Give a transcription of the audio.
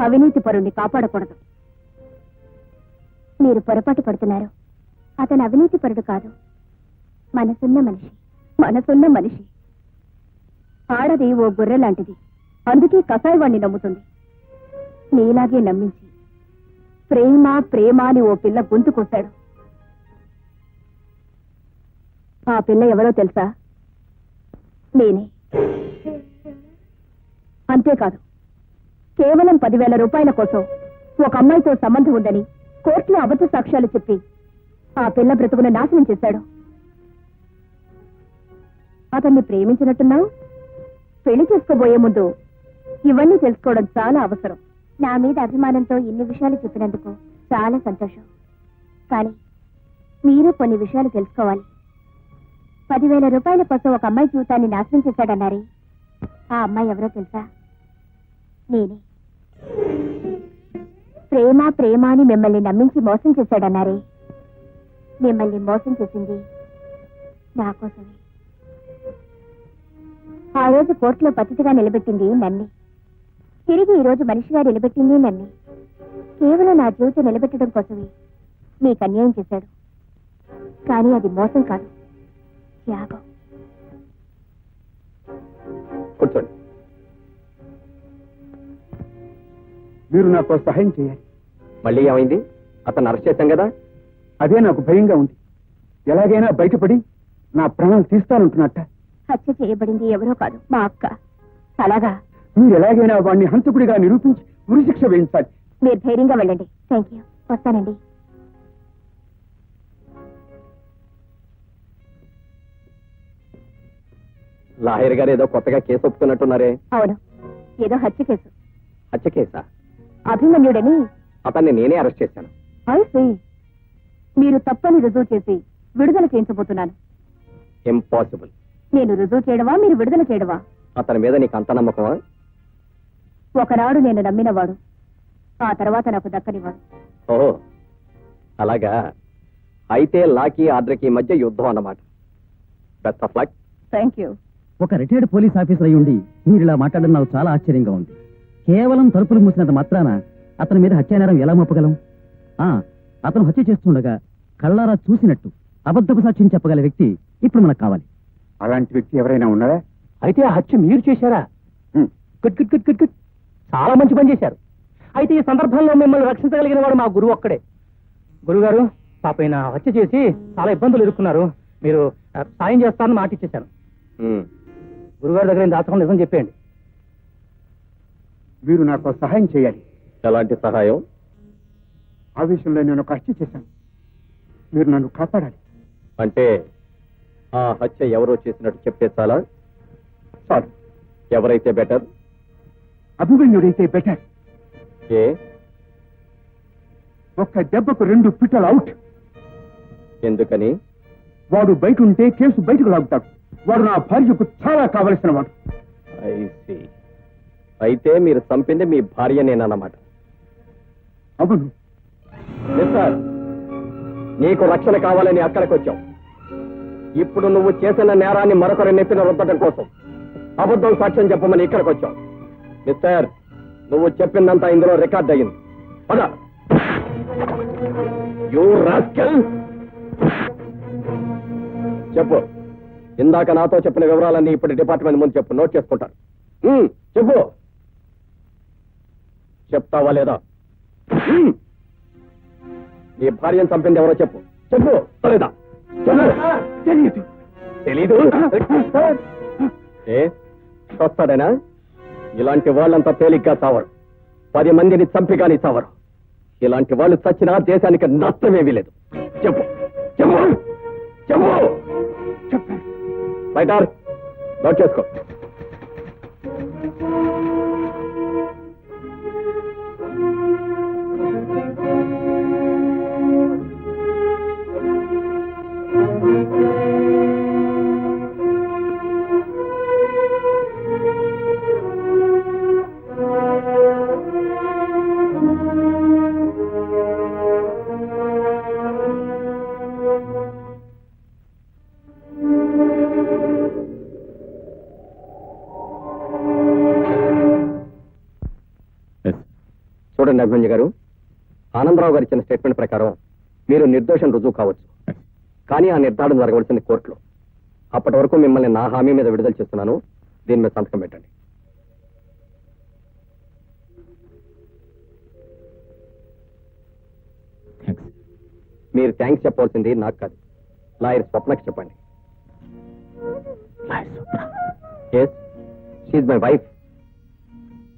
అవినీతి పరుణ్ణి కాపాడకూడదు. మీరు పొరపాటు పడుతున్నారు. అతను అవినీతి పరుడు కాదు. మనసున్న మనిషి. మనసున్న మనిషి. ఆడది ఓ గొర్రె లాంటిది అందుకే కసాయివాణ్ణి నమ్ముతుంది. నీలాగే నమ్మించి ప్రేమ ప్రేమ అని ఓ పిల్ల గొంతు కొట్టాడు. ఆ పిల్ల ఎవరో తెలుసా? నేనే. అంతేకాదు. కేవలం పదివేల రూపాయల కోసం ఒక అమ్మాయితో సంబంధం ఉందని కోర్టులో అబద్ధ సాక్ష్యాలు చెప్పి ఆ పిల్ల బ్రతుకును నాశనం చేశాడు. అతన్ని ప్రేమించినట్టున్నావు? పెళ్ళి చేసుకోబోయే ముందు ఇవన్నీ తెలుసుకోవడం చాలా అవసరం. నా మీద అభిమానంతో ఇన్ని విషయాలు చెప్పినందుకు చాలా సంతోషం. కానీ మీరు కొన్ని విషయాలు తెలుసుకోవాలి. పదివేల రూపాయల కోసం ఒక అమ్మాయి జీవితాన్ని నాశనం చేశాడన్నారే. ఆ అమ్మాయి ఎవరో తెలుసా? నేనే. ప్రేమ ప్రేమ అని మిమ్మల్ని నమ్మించి మోసం చేశాడన్నారే. మిమ్మల్ని మోసం చేసింది నా కోసమే. ఆ రోజు కోర్టులో పద్ధతిగా నిలబెట్టింది నన్ని. తిరిగి ఈ రోజు మనిషిగా నిలబెట్టింది నన్ని. కేవలం నా జీవితం నిలబెట్టడం కోసమే మీకు అన్యాయం చేశాడు. కానీ అది మోసం కాదు. త్యాగం కూర్చోండి. మీరు నాకు సహాయం చేయాలి. మళ్ళీ ఏమైంది? అతను అరెస్ట్ చేశాం కదా? అదే నాకు భయంగా ఉంది. ఎలాగైనా బయటపడి నా ప్రాణాలు తీస్తానంటున్నట్ట. హత్య చేయబడింది ఎవరో కాదు మా అక్క. అలాగా? మీరు ఎలాగైనా వాడిని హంతకుడిగా నిరూపించి ఉరిశిక్ష వేయించాలి. మీరు ధైర్యంగా వెళ్ళండి. Thank you. వస్తానండి. లాయర్ గారు ఏదో కొత్తగా కేసు ఒప్పుకున్నట్టున్నారే. అవును. ఏదో హత్య కేసు. హత్య కేసా? అభిమన్యుడని అతన్ని నేనే అరెస్ట్ చేశాను. ఐసి మీరు తప్పని రుజువు చేసి విడుదల చేయించబోతున్నాను. ఇంపాసిబుల్ నేను రుజువు చేయడమా మీరు విడుదల చేయడమా? అతని మీద నీకు అంత నమ్మకమా? ఒకనాడు నేను నమ్మినవాడు ఆ తర్వాత నాకు దక్కనివాడు. ఓహో అలాగా? అయితే లాకి ఆర్ద్రకి మధ్య యుద్ధం అన్నమాట. Best of luck thank you ఒక రిటైర్డ్ పోలీస్ ఆఫీసర్ అయి ఉండి మీరు ఇలా మాట్లాడడం నాకు చాలా ఆశ్చర్యంగా ఉంది. కేవలం తలుపులు మూసినంత మాత్రాన అతని మీద హత్యానేరం ఎలా మోపగలం? ఆ అతను హత్య చేస్తుండగా కళ్ళారా చూసినట్టు అబద్ధపు సాక్ష్యం చెప్పగల వ్యక్తి ఇప్పుడు మనకు కావాలి. అలాంటి వ్యక్తి ఎవరైనా ఉన్నారా? అయితే ఆ హత్య మీరు చేశారా? హ్మ్. Good good good good good. చాలా మంచి పని చేశారు. అయితే ఈ సందర్భంలో మిమ్మల్ని రక్షించగలిగిన వాడు మా గురువు ఒక్కడే. గురుగారు పాప ఈయన హత్య చేసి చాలా ఇబ్బందులు ఎదుర్కొన్నారు. మీరు సాయం చేస్తారని మాట ఇచ్చేశాను. ఉమ్. గురుగారి దగ్గర దాచకుండా నిజం చెప్పేయండి. మీరు నాకు సహాయం చేయాలి. ఎలాంటి సహాయం? ఆ విషయంలో నేను ఒక హత్య చేశాను. మీరు నన్ను కాపాడాలి. అంటే ఆ హత్య ఎవరో చేసినట్టు చెప్తే చాలా? చాలు ఎవరైతే బెటర్? అభిమన్యుడైతే బెటర్. ఏ? ఒక్క దెబ్బకు రెండు పిట్టలు అవుట్. ఎందుకని? వాడు బయట ఉంటే కేసు బయటకు లాగుతాడు. వాడు నా భార్యకు చాలా కావలసిన వాడు. అయితే మీరు చంపింది మీ భార్యనేనన్నమాట. అవును. మిస్టర్ నీకు రక్షణ కావాలని అక్కడికి వచ్చావు ఇప్పుడు నువ్వు చేసిన నేరాన్ని మరొకరి నెప్పిన రుద్దటం కోసం. అబద్ధం సాక్ష్యం చెప్పమని ఇక్కడికి వచ్చావు మిస్టర్ నువ్వు చెప్పిందంతా ఇందులో రికార్డ్ అయ్యింది. పద. యూ చెప్పు. ఇందాక నాతో చెప్పిన వివరాలన్నీ ఇప్పుడు డిపార్ట్మెంట్ ముందు చెప్పు. నోట్ చేసుకుంటాను. చెప్పు. చెప్తావా లేదా? నీ భార్యను చంపింది ఎవరో చెప్పు. చెప్పు. లేదా తెలియదు తెలీదు. ఏ? వస్తాడేనా ఇలాంటి వాళ్ళంతా తేలిగ్గా చావరు. పది మందిని చంపి కానీ చావరు. ఇలాంటి వాళ్ళు చచ్చినా దేశానికి నష్టమేమీ లేదు. చెప్పు. చెప్పు. చెప్పు. చెప్పాను. రైటర్ నోట్ చేసుకో. చూడండి అభిమన్యు గారు. ఆనందరావు గారు ఇచ్చిన స్టేట్మెంట్ ప్రకారం మీరు నిర్దోషం రుజువు కావచ్చు. కానీ ఆ నిర్ధారణ జరగవలసింది కోర్టులో. అప్పటి వరకు మిమ్మల్ని నా హామీ మీద విడుదల చేస్తున్నాను. దీని మీద సంతకం పెట్టండి. మీరు థ్యాంక్స్ చెప్పవలసింది నాకు కాదు. లాయర్ స్వప్నకి చెప్పండి. Yes she my wife